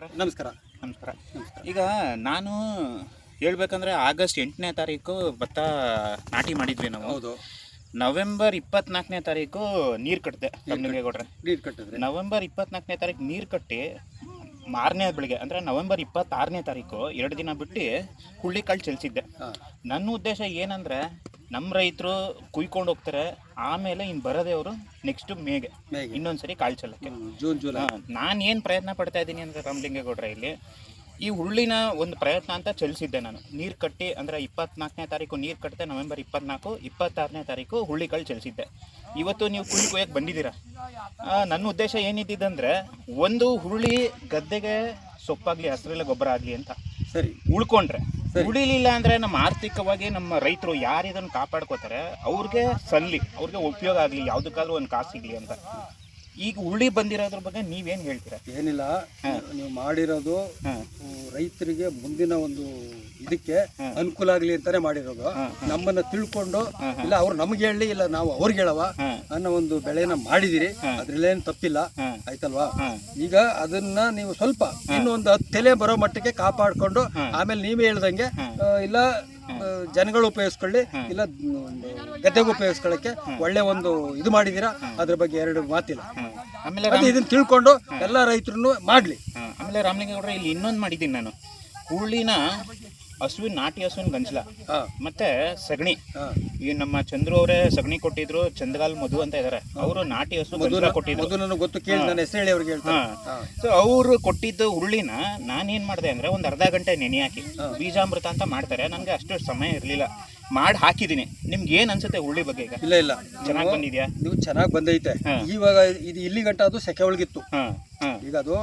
ನಮಸ್ಕಾರ. ನಮಸ್ಕಾರ. ಈಗ ನಾನು ಹೇಳ್ಬೇಕಂದ್ರೆ ಆಗಸ್ಟ್ ಎಂಟನೇ ತಾರೀಕು ಭತ್ತ ನಾಟಿ ಮಾಡಿದ್ವಿ ನಾವು. ಹೌದು. ನವೆಂಬರ್ ಇಪ್ಪತ್ನಾಲ್ಕನೇ ತಾರೀಕು ನೀರು ಕಟ್ಟಿದೆ ಕೊಡ್ರೆ ನೀರು ಕಟ್ಟಿದ್ರಿ. ನವೆಂಬರ್ ಇಪ್ಪತ್ನಾಲ್ಕನೇ ತಾರೀಕು ನೀರು ಕಟ್ಟಿ ಮಾರನೇ ಬೆಳಿಗ್ಗೆ ಅಂದರೆ ನವೆಂಬರ್ ಇಪ್ಪತ್ತಾರನೇ ತಾರೀಕು ಎರಡು ದಿನ ಬಿಟ್ಟು ಹುಳ್ಳಿಕಾಳು ಚೆಲ್ಸಿದ್ದೆ. ನನ್ನ ಉದ್ದೇಶ ಏನಂದರೆ ನಮ್ಮ ರೈತರು ಕುಯ್ಕೊಂಡು ಹೋಗ್ತಾರೆ ಆಮೇಲೆ ಇನ್ನು ಬರೋದೇ ಅವರು ನೆಕ್ಸ್ಟ್ ಮೇಗೆ. ಮೇಗೆ. ಇನ್ನೊಂದ್ಸರಿ ಕಾಳು ಚೆಲ್ಲಕ್ಕೆ ಜೂನ್ ಜುಲೈ. ನಾನು ಏನು ಪ್ರಯತ್ನ ಪಡ್ತಾ ಇದ್ದೀನಿ ಅಂದರೆ ರಾಮಲಿಂಗೇಗೌಡ್ರ ಇಲ್ಲಿ ಈ ಹುಳ್ಳಿನ ಒಂದು ಪ್ರಯತ್ನ ಅಂತ ಚಲಿಸಿದ್ದೆ ನಾನು. ನೀರು ಕಟ್ಟಿ ಅಂದರೆ ಇಪ್ಪತ್ನಾಲ್ಕನೇ ತಾರೀಕು ನೀರು ಕಟ್ಟಿದೆ ನವೆಂಬರ್ ಇಪ್ಪತ್ನಾಲ್ಕು ಇಪ್ಪತ್ತಾರನೇ ತಾರೀಕು ಹುಳ್ಳಿಕಾಳು ಚಲಿಸಿದ್ದೆ. ಇವತ್ತು ನೀವು ಕುಯ್ಯಿ ಕೊಯ್ಯಕ್ಕೆ ಬಂದಿದ್ದೀರಾ? ಆ, ನನ್ನ ಉದ್ದೇಶ ಏನಿದ್ದಿದ್ದಂದರೆ ಒಂದು ಹುರುಳಿ ಗದ್ದೆಗೆ ಸೊಪ್ಪಾಗಲಿ ಹಸಿರೆಲ್ಲ ಗೊಬ್ಬರ ಆಗಲಿ ಅಂತ ಸರಿ. ಉಳ್ಕೊಂಡ್ರೆ ಉಳಿಲಿಲ್ಲ ಅಂದರೆ ನಮ್ಮ ಆರ್ಥಿಕವಾಗಿ ನಮ್ಮ ರೈತರು ಯಾರು ಇದನ್ನು ಕಾಪಾಡ್ಕೋತಾರೆ? ಅವ್ರಿಗೆ ಸಲ್ಲಿ ಅವ್ರಿಗೆ ಉಪಯೋಗ ಆಗಲಿ ಯಾವುದಕ್ಕಾದ್ರೂ ಒಂದು ಕಾಸು ಸಿಗ್ಲಿ ಅಂತ. ಈಗ ಉಳ್ಳಿ ಬಂದಿರೋದ್ರ ಬಗ್ಗೆ ನೀವೇನು ಹೇಳ್ತೀರಾ? ಏನಿಲ್ಲ ನೀವು ಮಾಡಿರೋದು ರೈತರಿಗೆ ಮುಂದಿನ ಒಂದು ಇದಕ್ಕೆ ಅನುಕೂಲ ಆಗಲಿ ಅಂತಾನೆ ಮಾಡಿರೋದು. ನಮ್ಮನ್ನ ತಿಳ್ಕೊಂಡು ಇಲ್ಲ ಅವ್ರು ನಮ್ಗೆ ಹೇಳಿ ಇಲ್ಲ ನಾವು ಅವ್ರಿಗೆ ಹೇಳವ ಅನ್ನೋ ಒಂದು ಬೆಳೆನ ಮಾಡಿದಿರಿ. ಅದ್ರಲ್ಲೇನು ತಪ್ಪಿಲ್ಲ. ಆಯ್ತಲ್ವಾ? ಈಗ ಅದನ್ನ ನೀವು ಸ್ವಲ್ಪ ಇನ್ನೊಂದು ಹತ್ತು ತಲೆ ಬರೋ ಮಟ್ಟಕ್ಕೆ ಕಾಪಾಡ್ಕೊಂಡು. ಆಮೇಲೆ ನೀವೇ ಹೇಳ್ದಂಗೆ ಇಲ್ಲ ಜನಗಳು ಉಪಯೋಗಿಸ್ಕೊಳ್ಳಿ ಇಲ್ಲ ಗದ್ದೆಗೆ ಉಪಯೋಗಿಸ್ಕೊಳ್ಳಕ್ಕೆ ಒಳ್ಳೆ ಒಂದು ಇದು ಮಾಡಿದೀರಾ? ಅದ್ರ ಬಗ್ಗೆ ಎರಡು ಮಾತಿಲ್ಲ. ಆಮೇಲೆ ಇದನ್ನ ತಿಳ್ಕೊಂಡು ಎಲ್ಲ ರೈತರು ಮಾಡ್ಲಿ. ಆಮೇಲೆ ರಾಮಲಿಂಗೇಗೌಡ್ರ ಇಲ್ಲಿ ಇನ್ನೊಂದು ಮಾಡಿದ್ದೀನಿ ನಾನು. ಹುಳ್ಳಿನ ಹಸುವಿನ ನಾಟಿ ಹಸುವಿನ ಗಂಜಲ. ಮತ್ತೆ ಸಗಣಿ. ಈ ನಮ್ಮ ಚಂದ್ರು ಅವರೇ ಸಗಣಿ ಕೊಟ್ಟಿದ್ರು ಚಂದಗಾಲ್ ಮಧು ಅಂತ ಇದಾರೆ. ಅವರು ನಾಟಿ ಹಸು ಗಂಜಲ ಕೊಟ್ಟಿದ್ರು. ಗೊತ್ತು ಕೇಳಿ ನನ್ನ ಹೆಸರು ಹೇಳಿ ಅವ್ರಿಗೆ ಸೊ ಅವರು ಕೊಟ್ಟಿದ್ದ ಹುರುಳಿನ ನಾನೇನ್ ಮಾಡಿದೆ ಅಂದ್ರೆ ಒಂದು ಅರ್ಧ ಗಂಟೆ ನೆನೆ ಹಾಕಿ ಬೀಜಾಮೃತ ಅಂತ ಮಾಡ್ತಾರೆ. ನನಗೆ ಅಷ್ಟು ಸಮಯ ಇರಲಿಲ್ಲ. ಮಾಡಿ ಹಾಕಿದೀನಿ. ನಿಮ್ಗೆ ಏನ್ ಅನ್ಸುತ್ತೆ ಹುರುಳಿ ಬಗ್ಗೆ ಈಗ? ಇಲ್ಲ ಇಲ್ಲ. ಚೆನ್ನಾಗಿ ಬಂದಿದ್ಯಾ? ನೀವು ಚೆನ್ನಾಗಿ ಬಂದೈತೆ. ಇವಾಗ ಇದು ಇಲ್ಲಿ ಗಂಟ ಅದು ಸೆಕೆ ಒಳಗಿತ್ತು. ಈಗ ಅದು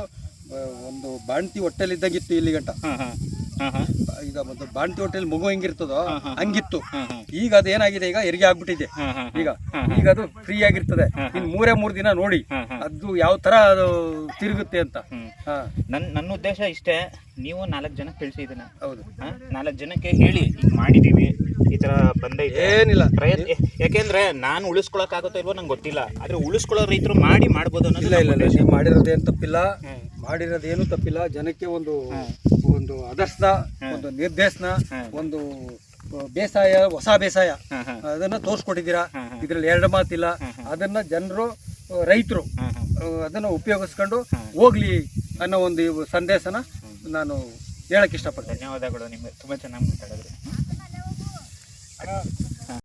ಒಂದು ಬಾಣ್ತಿ ಹೊಟ್ಟೆಲಿದ್ದಂಗಿತ್ತು ಇಲ್ಲಿ ಗಂಟ. ಈಗ ಒಂದು ಬಾಣ್ತಿ ತೋಟಲ್ಲಿ ಮಗು ಹೆಂಗಿರ್ತದೋ ಹಂಗಿತ್ತು. ಈಗ ಅದು ಏನಾಗಿದೆ? ಈಗ ಹೆರಿಗೆ ಆಗ್ಬಿಟ್ಟಿದೆ. ಈಗ ಈಗ ಅದು ಫ್ರೀ ಆಗಿರ್ತದೆ. ಇನ್ ಮೂರೇ ಮೂರು ದಿನ ನೋಡಿ. ಅದು ಯಾವ ತರ ಅದು ತಿರುಗುತ್ತೆ ಅಂತ. ಹಾ. ನನ್ನ ಉದ್ದೇಶ ಇಷ್ಟೇ ನೀವು ನಾಲ್ಕು ಜನಕ್ಕೆ ತಿಳಿಸಿದ್ದೀನಿ ಹೌದು. ನಾಲ್ಕು ಜನಕ್ಕೆ ಹೇಳಿ ಮಾಡಿದೀವಿ. ಈ ಬಂದೈತೆ. ಏನಿಲ್ಲ. ಪ್ರಯತ್ನ ಯಾಕೆಂದ್ರೆ ನಾನು ಉಳಿಸ್ಕೊಳಕ್ಕಾಗುತ್ತೋ ಇಲ್ವೋ ನಂಗೆ ಗೊತ್ತಿಲ್ಲ. ಆದ್ರೆ ಉಳಿಸ್ಕೊಳ್ಳೋ ರೈತರು ಮಾಡಿ ಮಾಡ್ಬೋದು ಅನ್ನೋದು ಇಲ್ಲ ಇಲ್ಲ ನೀವು ಮಾಡಿರೋದೇನು ತಪ್ಪಿಲ್ಲ. ಮಾಡಿರೋದೇನು ತಪ್ಪಿಲ್ಲ. ಜನಕ್ಕೆ ಒಂದು ಒಂದು ಆದರ್ಶನ ಒಂದು ನಿರ್ದೇಶನ ಒಂದು ಬೇಸಾಯ ಹೊಸ ಬೇಸಾಯ. ಅದನ್ನ ತೋರಿಸ್ಕೊಟ್ಟಿದ್ದೀರಾ. ಇದ್ರಲ್ಲಿ ಎರಡು ಮಾತಿಲ್ಲ. ಅದನ್ನ ಜನರು ರೈತರು ಅದನ್ನ ಉಪಯೋಗಿಸ್ಕೊಂಡು ಹೋಗ್ಲಿ ಅನ್ನೋ ಒಂದು ಸಂದೇಶನ ನಾನು ಹೇಳಕ್ ಇಷ್ಟಪಡ್ತೇನೆ. ಧನ್ಯವಾದಗಳು ನಿಮಗೆ. ತುಂಬಾ ಚೆನ್ನಾಗಿ ಮಾತಾಡಿದ್ರಿ. Hello.